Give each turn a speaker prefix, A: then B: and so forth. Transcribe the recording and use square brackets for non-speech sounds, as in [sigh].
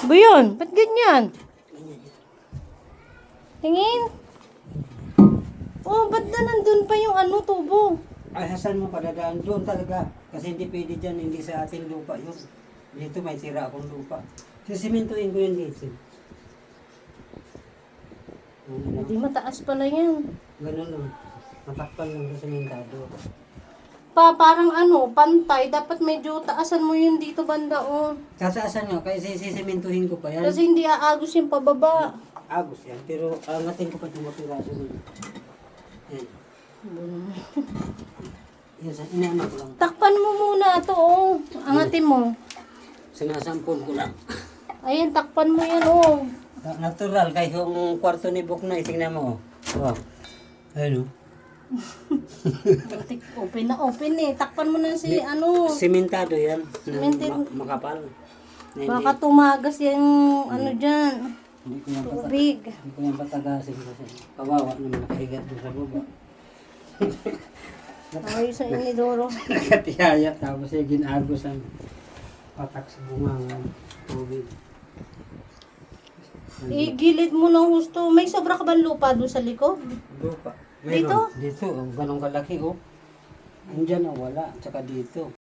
A: Ba yun? Ba't ganyan? Tingin. Oh, ba't na nandun pa yung ano, tubo?
B: Ay, hasan mo padadaan doon talaga. Kasi hindi pwede dyan, hindi sa ating lupa yun. Dito may tira akong lupa. Sisimintuin ko yun dito. Ano,
A: Hindi mataas pala yan.
B: Ganun lang. Matakpan lang sa simentado.
A: Pa, parang ano, pantay. Dapat medyo taasan mo yun dito banda, oh.
B: Sasaasan nga, kaya sisimintuhin ko pa yan.
A: Kasi hindi aagos yung pababa.
B: Agos yan, pero angatin ko pa itong mapiraso nun. Yan. [laughs] Yan, sa inanak lang.
A: Takpan mo muna to, oh. Angatin mo.
B: Sinasampol ko lang.
A: Ayan, takpan mo yan, oh.
B: Na- Natural, kahit yung kwarto ni Bok na, tingnan mo. Oh. Wow. Ayun oh.
A: Tik- Open na open eh. Takpan mo na si ano.
B: Simentado yan. na
A: Cemented.
B: ma- makapal. Hindi-
A: Baka tumagas yung ano dyan.
B: Hindi ko yan, pata-
A: Tubig.
B: hindi ko yan patagasin kasi kawawa naman nakahigat doon sa baba. [laughs]
A: Ayos sa inidoro. [laughs]
B: Nakatihaya tapos yung ginagos ang patak sa bunga ng tubig.
A: Igilid mo ng gusto. May sobra ka ba lupa doon sa likod?
B: Lupa.
A: Dito?
B: Dito, oh, ganun kalaki oh. Andyan oh, wala. Tsaka dito.